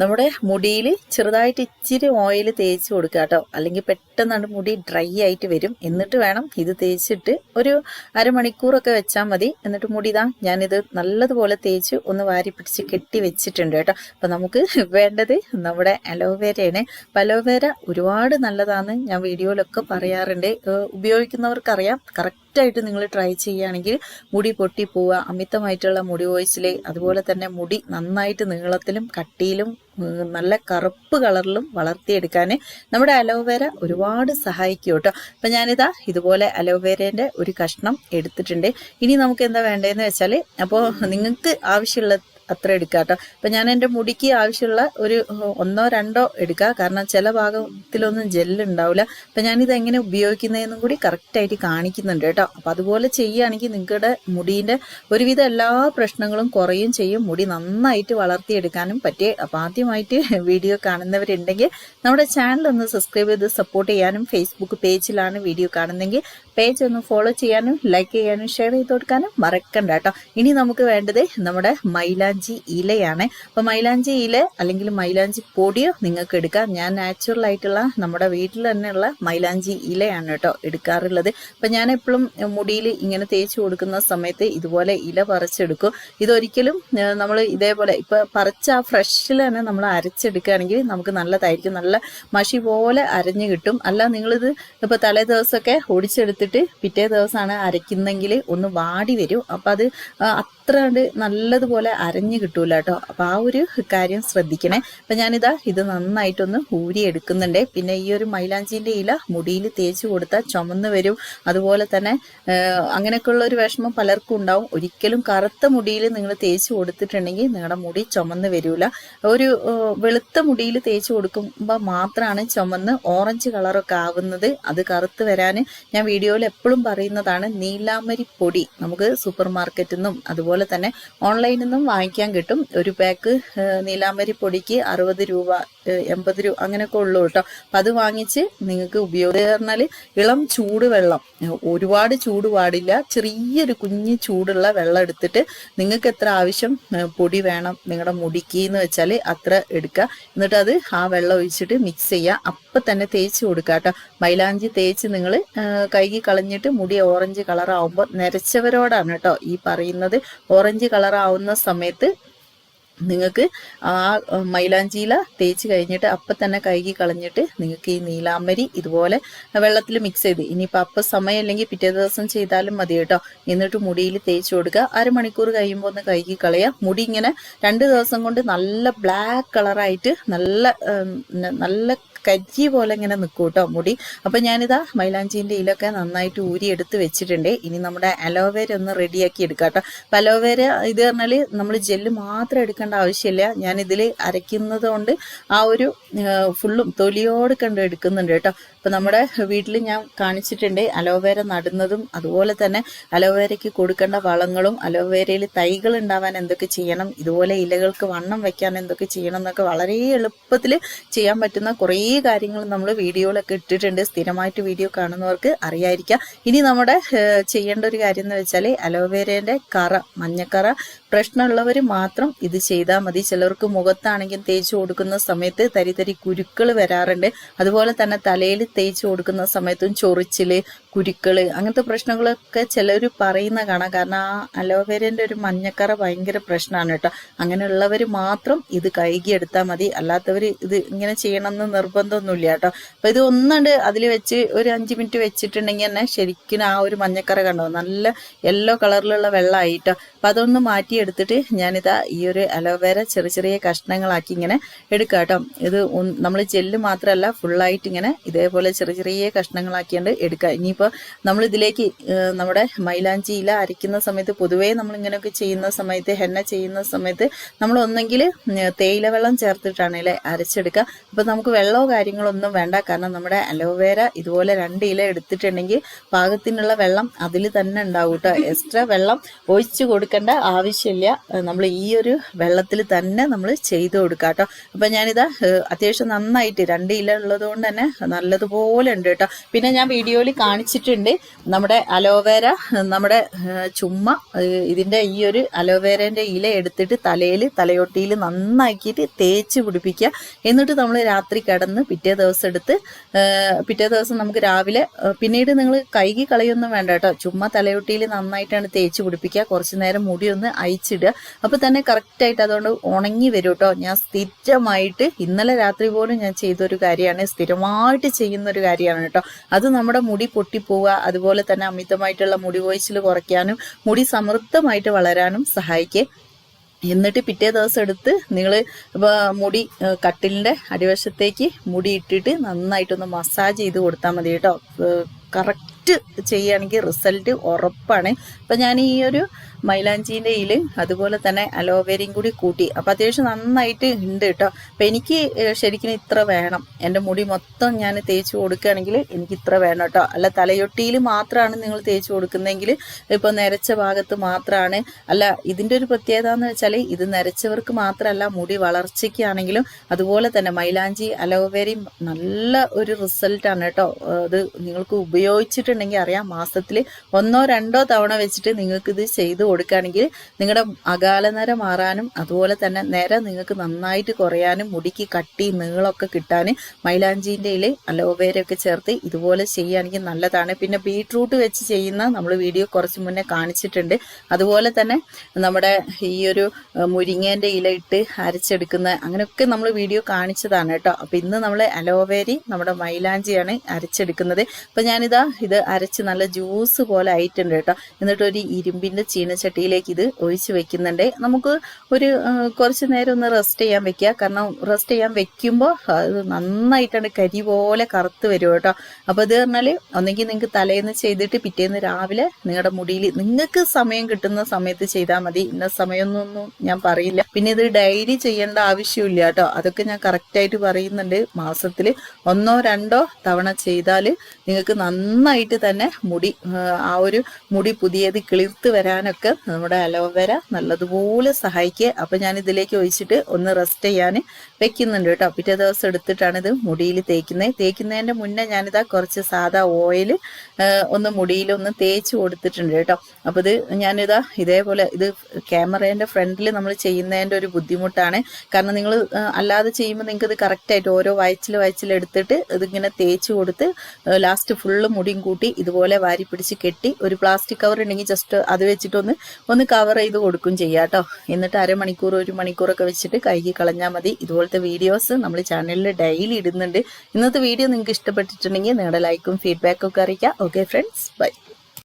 നമ്മുടെ മുടിയിൽ ചെറുതായിട്ട് ഇച്ചിരി ഓയിൽ തേച്ച് കൊടുക്കുക കേട്ടോ. അല്ലെങ്കിൽ പെട്ടെന്നാണ് മുടി ഡ്രൈ ആയിട്ട് വരും. എന്നിട്ട് വേണം ഇത് തേച്ചിട്ട് ഒരു അരമണിക്കൂറൊക്കെ വെച്ചാൽ മതി. എന്നിട്ട് മുടി ഇതാ ഞാനിത് നല്ലതുപോലെ തേച്ച് ഒന്ന് വാരി പിടിച്ച് കെട്ടി വെച്ചിട്ടുണ്ട് കേട്ടോ. അപ്പം നമുക്ക് വേണ്ടത് നമ്മുടെ അലോവേരയാണ് അപ്പം അലോവേര ഒരുപാട് നല്ലതാണ് ഞാൻ വീഡിയോയിലൊക്കെ പറയാറുണ്ട്. ഉപയോഗിക്കുന്നവർക്കറിയാം. കറക്റ്റ് ആയിട്ട് നിങ്ങൾ ട്രൈ ചെയ്യുകയാണെങ്കിൽ മുടി പൊട്ടി പോവുക അമിതമായിട്ടുള്ള മുടി ഓയിച്ചിൽ അതുപോലെ തന്നെ മുടി നന്നായിട്ട് നീളത്തിലും കട്ടിയിലും നല്ല കറുപ്പ് കളറിലും വളർത്തിയെടുക്കാൻ നമ്മുടെ അലോവേര ഒരുപാട് സഹായിക്കും കേട്ടോ. അപ്പം ഞാനിതാ ഇതുപോലെ അലോവേരേന്റെ ഒരു കഷ്ണം എടുത്തിട്ടുണ്ട്. ഇനി നമുക്ക് എന്താ വേണ്ടതെന്ന് വെച്ചാൽ അപ്പോൾ നിങ്ങൾക്ക് ആവശ്യമുള്ള അത്ര എടുക്കുക കേട്ടോ. അപ്പം ഞാൻ എന്റെ മുടിക്ക് ആവശ്യമുള്ള ഒരു ഒന്നോ രണ്ടോ എടുക്കുക. കാരണം ചില ഭാഗത്തിലൊന്നും ജെല്ലുണ്ടാവില്ല അപ്പം ഞാനിത് എങ്ങനെ ഉപയോഗിക്കുന്നതെന്നും കൂടി കറക്റ്റായിട്ട് കാണിക്കുന്നുണ്ട് കേട്ടോ. അപ്പം അതുപോലെ ചെയ്യുകയാണെങ്കിൽ നിങ്ങളുടെ മുടീന്റെ ഒരുവിധം എല്ലാ പ്രശ്നങ്ങളും കുറയും ചെയ്യും. മുടി നന്നായിട്ട് വളർത്തിയെടുക്കാനും പറ്റിയേ അപ്പം ആദ്യമായിട്ട് വീഡിയോ കാണുന്നവരുണ്ടെങ്കിൽ നമ്മുടെ ചാനൽ ഒന്ന് സബ്സ്ക്രൈബ് ചെയ്ത് സപ്പോർട്ട് ചെയ്യാനും ഫേസ്ബുക്ക് പേജിലാണ് വീഡിയോ കാണുന്നെങ്കിൽ പേജ് ഒന്ന് ഫോളോ ചെയ്യാനും ലൈക്ക് ചെയ്യാനും ഷെയർ ചെയ്ത് കൊടുക്കാനും മറക്കണ്ട കേട്ടോ. ഇനി നമുക്ക് വേണ്ടത് നമ്മുടെ മൈലാഞ്ചി ഇലയാണ്. അപ്പോൾ മൈലാഞ്ചി ഇല അല്ലെങ്കിൽ മൈലാഞ്ചി പൊടിയോ നിങ്ങൾക്ക് എടുക്കാം. ഞാൻ നാച്ചുറൽ ആയിട്ടുള്ള നമ്മുടെ വീട്ടിൽ തന്നെയുള്ള മൈലാഞ്ചി ഇലയാണ് കേട്ടോ എടുക്കാറുള്ളത്. അപ്പം ഞാൻ എപ്പോഴും മുടിയിൽ ഇങ്ങനെ തേച്ച് കൊടുക്കുന്ന സമയത്ത് ഇതുപോലെ ഇല പറിച്ചെടുക്കും. ഇതൊരിക്കലും നമ്മൾ ഇതേപോലെ ഇപ്പൊ പറിച്ച ആ ഫ്രഷിൽ തന്നെ നമ്മൾ അരച്ചെടുക്കുകയാണെങ്കിൽ നമുക്ക് നല്ലതായിരിക്കും. നല്ല മഷി പോലെ അരഞ്ഞു കിട്ടും. അല്ല നിങ്ങളിത് ഇപ്പൊ തലേ ദിവസമൊക്കെ ഒടിച്ചെടുത്തിട്ട് പിറ്റേ ദിവസമാണ് അരയ്ക്കുന്നെങ്കിൽ ഒന്ന് വാടി വരും. അപ്പം അത് അത്ര കണ്ട് നല്ലതുപോലെ അരഞ്ഞു കിട്ടൂല കേട്ടോ. അപ്പം ആ ഒരു കാര്യം ശ്രദ്ധിക്കണേ. അപ്പം ഞാനിതാ ഇത് നന്നായിട്ടൊന്ന് ഊരി എടുക്കുന്നുണ്ട്. പിന്നെ ഈ ഒരു മൈലാഞ്ചിന്റെ ഇല മുടിയിൽ തേച്ച് കൊടുത്താൽ ചുമന്ന് വരും. അതുപോലെ തന്നെ അങ്ങനെയൊക്കെയുള്ള ഒരു വിഷമം പലർക്കും ഉണ്ടാവും. ഒരിക്കലും കറുത്ത മുടിയിൽ നിങ്ങൾ തേച്ച് കൊടുത്തിട്ടുണ്ടെങ്കിൽ നിങ്ങളുടെ മുടി ചുമന്ന് വരില്ല ഒരു വെളുത്ത മുടിയിൽ തേച്ച് കൊടുക്കുമ്പോൾ മാത്രമാണ് ചുമന്ന് ഓറഞ്ച് കളറൊക്കെ ആവുന്നത്. അത് കറുത്ത് വരാൻ ഞാൻ വീഡിയോയിൽ എപ്പോഴും പറയുന്നതാണ് നീലാമരി പൊടി നമുക്ക് സൂപ്പർ മാർക്കറ്റിൽ നിന്നും അതുപോലെ തന്നെ ഓൺലൈനിൽ നിന്നും വാങ്ങിക്കാൻ കിട്ടും. ഒരു പാക്ക് നീലാമരി പൊടിക്ക് അറുപത് രൂപ എൺപത് രൂപ അങ്ങനെയൊക്കെ ഉള്ളൂ കേട്ടോ. അപ്പം അത് വാങ്ങിച്ച് നിങ്ങൾക്ക് ഉപയോഗിക്കുക പറഞ്ഞാൽ ഇളം ചൂട് വെള്ളം ഒരുപാട് ചൂട് പാടില്ല. ചെറിയൊരു കുഞ്ഞ് ചൂടുള്ള വെള്ളം എടുത്തിട്ട് നിങ്ങൾക്ക് എത്ര ആവശ്യം പൊടി വേണം നിങ്ങളുടെ മുടിക്ക് എന്ന് വെച്ചാൽ അത്ര എടുക്കുക. എന്നിട്ട് അത് ആ വെള്ളം ഒഴിച്ചിട്ട് മിക്സ് ചെയ്യുക. അപ്പം തന്നെ തേച്ച് കൊടുക്കുക കേട്ടോ. മൈലാഞ്ചി തേച്ച് നിങ്ങൾ കൈകി കളഞ്ഞിട്ട് മുടി ഓറഞ്ച് കളറാവുമ്പോൾ നരച്ചവരോടാണ് കേട്ടോ ഈ പറയുന്നത്. ഓറഞ്ച് കളറാവുന്ന സമയത്ത് നിങ്ങൾക്ക് ആ മൈലാഞ്ചിയില തേച്ച് കഴിഞ്ഞിട്ട് അപ്പം തന്നെ കഴുകി കളഞ്ഞിട്ട് നിങ്ങൾക്ക് ഈ നീലാമ്പരി ഇതുപോലെ വെള്ളത്തിൽ മിക്സ് ചെയ്ത് ഇനിയിപ്പോൾ അപ്പം സമയം അല്ലെങ്കിൽ പിറ്റേ ദിവസം ചെയ്താലും മതി കേട്ടോ. എന്നിട്ട് മുടിയിൽ തേച്ച് കൊടുക്കുക. അരമണിക്കൂർ കഴിയുമ്പോൾ ഒന്ന് കഴുകി കളയുക മുടി ഇങ്ങനെ രണ്ട് ദിവസം കൊണ്ട് നല്ല ബ്ലാക്ക് കളറായിട്ട് നല്ല നല്ല കരിയ പോലെ ഇങ്ങനെ നിൽക്കും കേട്ടോ മുടി. അപ്പം ഞാനിതാ മൈലാഞ്ചിന്റെ ഇലൊക്കെ നന്നായിട്ട് ഊരി എടുത്ത് വെച്ചിട്ടുണ്ട്. ഇനി നമ്മുടെ അലോവേര ഒന്ന് റെഡിയാക്കി എടുക്കാം കേട്ടോ അപ്പം അലോവേര ഇത് പറഞ്ഞാൽ നമ്മൾ ജെല്ല് മാത്രം എടുക്കേണ്ട ആവശ്യമില്ല. ഞാനിതിൽ അരയ്ക്കുന്നത് കൊണ്ട് ആ ഒരു ഫുള്ളും തൊലിയോട് കണ്ട് എടുക്കുന്നുണ്ട് കേട്ടോ. അപ്പം നമ്മുടെ വീട്ടിൽ ഞാൻ കാണിച്ചിട്ടുണ്ട് അലോവേര നടുന്നതും അതുപോലെ തന്നെ അലോവേരയ്ക്ക് കൊടുക്കേണ്ട വളങ്ങളും അലോവേരയിൽ തൈകൾ ഉണ്ടാവാൻ എന്തൊക്കെ ചെയ്യണം ഇതുപോലെ ഇലകൾക്ക് വണ്ണം വെക്കാൻ എന്തൊക്കെ ചെയ്യണം എന്നൊക്കെ വളരെ എളുപ്പത്തിൽ ചെയ്യാൻ പറ്റുന്ന കുറേ കാര്യങ്ങൾ നമ്മൾ വീഡിയോയിലൊക്കെ ഇട്ടിട്ടുണ്ട്. സ്ഥിരമായിട്ട് വീഡിയോ കാണുന്നവർക്ക് അറിയായിരിക്കാം ഇനി നമ്മുടെ ചെയ്യേണ്ട ഒരു കാര്യം എന്ന് വെച്ചാൽ അലോവേരേന്റെ കറ മഞ്ഞക്കറ പ്രശ്നമുള്ളവർ മാത്രം ഇത് ചെയ്താൽ മതി. ചിലർക്ക് മുഖത്താണെങ്കിൽ തേച്ച് കൊടുക്കുന്ന സമയത്ത് തരി തരി കുരുക്കൾ വരാറുണ്ട്. അതുപോലെ തന്നെ തലയിൽ തേച്ച് കൊടുക്കുന്ന സമയത്തും ചൊറിച്ചിൽ കുരുക്കൾ അങ്ങനത്തെ പ്രശ്നങ്ങളൊക്കെ ചിലർ പറയുന്ന കാണാം. കാരണം ആ അലോവേരന്റെ ഒരു മഞ്ഞക്കറ ഭയങ്കര പ്രശ്നമാണ് കേട്ടോ. അങ്ങനെയുള്ളവർ മാത്രം ഇത് കഴുകിയെടുത്താൽ മതി. അല്ലാത്തവർ ഇത് ഇങ്ങനെ ചെയ്യണമെന്ന് നിർബന്ധമൊന്നുമില്ല കേട്ടോ. അപ്പം ഇത് ഒന്നുണ്ട് അതിൽ വെച്ച് ഒരു അഞ്ച് മിനിറ്റ് വെച്ചിട്ടുണ്ടെങ്കിൽ തന്നെ ശരിക്കും ആ ഒരു മഞ്ഞക്കറ കണ്ടോ? നല്ല യെല്ലോ കളറിലുള്ള വെള്ളമായിട്ടോ അപ്പം അതൊന്ന് മാറ്റിയെടുത്തിട്ട് ഞാനിതാ ഈ ഒരു അലോവേര ചെറിയ ചെറിയ കഷ്ണങ്ങളാക്കി ഇങ്ങനെ എടുക്കാം കേട്ടോ. ഇത് നമ്മൾ ജെല്ല് മാത്രമല്ല ഫുള്ളായിട്ട് ഇങ്ങനെ ഇതേപോലെ ചെറിയ ചെറിയ കഷ്ണങ്ങളാക്കിയാണ്ട് എടുക്കുക ഇനിയിപ്പോൾ നമ്മൾ ഇതിലേക്ക് നമ്മുടെ മൈലാഞ്ചി ഇല അരയ്ക്കുന്ന സമയത്ത് പൊതുവേ നമ്മൾ ഇങ്ങനെയൊക്കെ ചെയ്യുന്ന സമയത്ത് ഹെന്ന ചെയ്യുന്ന സമയത്ത് നമ്മൾ ഒന്നെങ്കിൽ തേയില വെള്ളം ചേർത്തിട്ടാണ് ഇല അരച്ചെടുക്കുക. അപ്പോൾ നമുക്ക് വെള്ളമോ കാര്യങ്ങളോ ഒന്നും വേണ്ട. കാരണം നമ്മുടെ അലോവേര ഇതുപോലെ രണ്ട് ഇല എടുത്തിട്ടുണ്ടെങ്കിൽ പാകത്തിനുള്ള വെള്ളം അതിൽ തന്നെ ഉണ്ടാവും കേട്ടോ. എക്സ്ട്രാ വെള്ളം ഒഴിച്ചു കൊടുക്കേണ്ട ആവശ്യമില്ല. നമ്മൾ ഈ ഒരു വെള്ളത്തിൽ തന്നെ നമ്മൾ ചെയ്തു കൊടുക്കുക കേട്ടോ. അപ്പം ഞാനിത് അത്യാവശ്യം നന്നായിട്ട് രണ്ട് ഇല ഉള്ളത് കൊണ്ട് തന്നെ നല്ലതുപോലെ ഉണ്ട് കേട്ടോ. പിന്നെ ഞാൻ വീഡിയോയിൽ കാണിച്ചിട്ടുണ്ട് നമ്മുടെ അലോവേര നമ്മുടെ ചുമ്മ ഇതിന്റെ ഈ ഒരു അലോവേരേന്റെ ഇല എടുത്തിട്ട് തലയിൽ തലയൊട്ടിയിൽ നന്നാക്കിയിട്ട് തേച്ച് പിടിപ്പിക്കുക. എന്നിട്ട് നമ്മൾ രാത്രി കിടന്ന് പിറ്റേ ദിവസം എടുത്ത് പിറ്റേ ദിവസം നമുക്ക് രാവിലെ പിന്നീട് നിങ്ങൾ കൈകി കളയൊന്നും വേണ്ട കേട്ടോ. ചുമ്മാ തലയൊട്ടിയിൽ നന്നായിട്ടാണ് തേച്ച് പിടിപ്പിക്കുക. കുറച്ച് നേരം മുടി ഒന്ന് അയച്ചിടുക അപ്പോൾ തന്നെ കറക്റ്റായിട്ട് അതുകൊണ്ട് ഉണങ്ങി വരും കേട്ടോ. ഞാൻ സ്ഥിരമായിട്ട് ഇന്നലെ രാത്രി പോലും ഞാൻ ചെയ്തൊരു കാര്യമാണ് സ്ഥിരമായിട്ട് ചെയ്യുന്ന ഒരു കാര്യമാണ് കേട്ടോ. അത് നമ്മുടെ മുടി പൊട്ടിപ്പോവുക അതുപോലെ തന്നെ അമിതമായിട്ടുള്ള മുടി കൊഴിച്ചിൽ കുറയ്ക്കാനും മുടി സമൃദ്ധമായിട്ട് വളരാനും സഹായിക്കേ. എന്നിട്ട് പിറ്റേ ദിവസം എടുത്ത് നിങ്ങൾ മുടി കട്ടിലിന്റെ അടിവശത്തേക്ക് മുടി ഇട്ടിട്ട് നന്നായിട്ടൊന്ന് മസാജ് ചെയ്ത് കൊടുത്താൽ മതി കേട്ടോ. കറക്റ്റ് ചെയ്യുകയാണെങ്കിൽ റിസൾട്ട് ഉറപ്പാണ്. അപ്പം ഞാൻ ഈ ഒരു മൈലാഞ്ചീന്റെ ഇല അതുപോലെ തന്നെ അലോവേരയും കൂടി കൂട്ടി. അപ്പോൾ അത്യാവശ്യം നന്നായിട്ട് ഉണ്ട് കേട്ടോ. അപ്പം എനിക്ക് ശരിക്കും ഇത്ര വേണം. എന്റെ മുടി മൊത്തം ഞാൻ തേച്ച് കൊടുക്കുകയാണെങ്കിൽ എനിക്ക് ഇത്ര വേണം കേട്ടോ. അല്ല തലയൊട്ടിയിൽ മാത്രമാണ് നിങ്ങൾ തേച്ച് കൊടുക്കുന്നതെങ്കിൽ ഇപ്പോൾ നരച്ച ഭാഗത്ത് മാത്രമാണ് അല്ല ഇതിന്റെ ഒരു പ്രത്യേകത എന്ന് വെച്ചാൽ ഇത് നരച്ചവർക്ക് മാത്രമല്ല മുടി വളർച്ചയ്ക്കാണെങ്കിലും അതുപോലെ തന്നെ മൈലാഞ്ചി അലോവേരയും നല്ല ഒരു റിസൾട്ടാണ് കേട്ടോ. അത് നിങ്ങൾക്ക് ഉപയോഗിച്ചിട്ടുണ്ടെങ്കിൽ അറിയാം. മാസത്തിൽ ഒന്നോ രണ്ടോ തവണ വെച്ചിട്ട് നിങ്ങൾക്ക് ഇത് ചെയ്ത് കൊടുക്കുകയാണെങ്കിൽ നിങ്ങളുടെ അകാല നിര മാറാനും അതുപോലെ തന്നെ നിര നിങ്ങൾക്ക് നന്നായിട്ട് കുറയാനും മുടിക്ക് കട്ടി നീളമൊക്കെ കിട്ടാനും മൈലാഞ്ചീന്റെ ഇല അലോവേരയൊക്കെ ചേർത്ത് ഇതുപോലെ ചെയ്യുകയാണെങ്കിൽ നല്ലതാണ്. പിന്നെ ബീട്രൂട്ട് വെച്ച് ചെയ്യുന്ന നമ്മൾ വീഡിയോ കുറച്ച് മുന്നേ കാണിച്ചിട്ടുണ്ട്. അതുപോലെ തന്നെ നമ്മുടെ ഈ ഒരു മുരിങ്ങേന്റെ ഇല ഇട്ട് അരച്ചെടുക്കുന്ന അങ്ങനെയൊക്കെ നമ്മൾ വീഡിയോ കാണിച്ചതാണ് കേട്ടോ. അപ്പം ഇന്ന് നമ്മൾ അലോവേരി നമ്മുടെ മൈലാഞ്ചിയാണ് അരച്ചെടുക്കുന്നത്. അപ്പം ഞാനിതാ ഇത് അരച്ച് നല്ല ജ്യൂസ് പോലെ ആയിട്ടുണ്ട് കേട്ടോ. എന്നിട്ടൊരു ഇരുമ്പിന്റെ ഇരുമ്പിന്റെ ചീനച്ചട്ടിയിലേക്ക് ഇത് ഒഴിച്ച് വെക്കുന്നുണ്ട്. നമുക്ക് ഒരു കുറച്ച് നേരം ഒന്ന് റെസ്റ്റ് ചെയ്യാൻ വെക്കുക. കാരണം റെസ്റ്റ് ചെയ്യാൻ വെക്കുമ്പോൾ അത് നന്നായിട്ടാണ് കരി പോലെ കറുത്ത് വരും കേട്ടോ. അപ്പോൾ ഇത് പറഞ്ഞാൽ ഒന്നെങ്കിൽ നിങ്ങൾക്ക് തലേന്ന് ചെയ്തിട്ട് പിറ്റേന്ന് രാവിലെ നിങ്ങളുടെ മുടിയിൽ നിങ്ങൾക്ക് സമയം കിട്ടുന്ന സമയത്ത് ചെയ്താൽ മതി. ഇന്ന സമയമൊന്നും ഞാൻ പറയില്ല. പിന്നെ ഇത് ഡെയിലി ചെയ്യേണ്ട ആവശ്യമില്ല കേട്ടോ. അതൊക്കെ ഞാൻ കറക്റ്റായിട്ട് പറയുന്നുണ്ട്. മാസത്തിൽ ഒന്നോ രണ്ടോ തവണ ചെയ്താൽ നിങ്ങൾക്ക് നന്നായിട്ട് തന്നെ മുടി ആ ഒരു മുടി പുതിയത് കിളിർത്ത് വരാനൊക്കെ നമ്മുടെ അലോവേര നല്ലതുപോലെ സഹായിക്കുക അപ്പം ഞാൻ ഇതിലേക്ക് ഒഴിച്ചിട്ട് ഒന്ന് റെസ്റ്റ് ചെയ്യാൻ വെക്കുന്നുണ്ട് കേട്ടോ. പിറ്റേ ദിവസം എടുത്തിട്ടാണ് ഇത് മുടിയിൽ തേക്കുന്നത്. തേക്കുന്നതിന്റെ മുന്നേ ഞാനിതാ കുറച്ച് സാധാ ഓയിൽ ഒന്ന് മുടിയിൽ ഒന്ന് തേച്ച് കൊടുത്തിട്ടുണ്ട് കേട്ടോ. അപ്പോൾ ഇത് ഞാനിതാ ഇതേപോലെ ഇത് ക്യാമറേന്റെ ഫ്രണ്ടിൽ നമ്മൾ ചെയ്യുന്നതിന്റെ ഒരു ബുദ്ധിമുട്ടാണ്. കാരണം നിങ്ങൾ അല്ലാതെ ചെയ്യുമ്പോൾ നിങ്ങൾക്ക് ഇത് കറക്റ്റായിട്ട് ഓരോ വയച്ചിൽ വയച്ചിൽ എടുത്തിട്ട് ഇതിങ്ങനെ തേച്ച് കൊടുത്ത് ലാസ്റ്റ് ഫുള്ള് മുടിയും കൂട്ടി ഇതുപോലെ വാരി പിടിച്ച് കെട്ടി ഒരു പ്ലാസ്റ്റിക് കവർ ഉണ്ടെങ്കിൽ ജസ്റ്റ് അത് വെച്ചിട്ടൊന്ന് ഒന്ന് കവർ ചെയ്ത് കൊടുക്കും ചെയ്യാം കേട്ടോ എന്നിട്ട് അരമണിക്കൂർ ഒരു മണിക്കൂറൊക്കെ വെച്ചിട്ട് കഴുകി കളഞ്ഞാൽ മതി. ഇതുപോലത്തെ വീഡിയോസ് നമ്മൾ ചാനലിൽ ഡെയിലി ഇടുന്നുണ്ട്. ഇന്നത്തെ വീഡിയോ നിങ്ങൾക്ക് ഇഷ്ടപ്പെട്ടിട്ടുണ്ടെങ്കിൽ നിങ്ങളുടെ ലൈക്കും ഫീഡ്ബാക്കും ഒക്കെ അറിയിക്കാം. Okay friends bye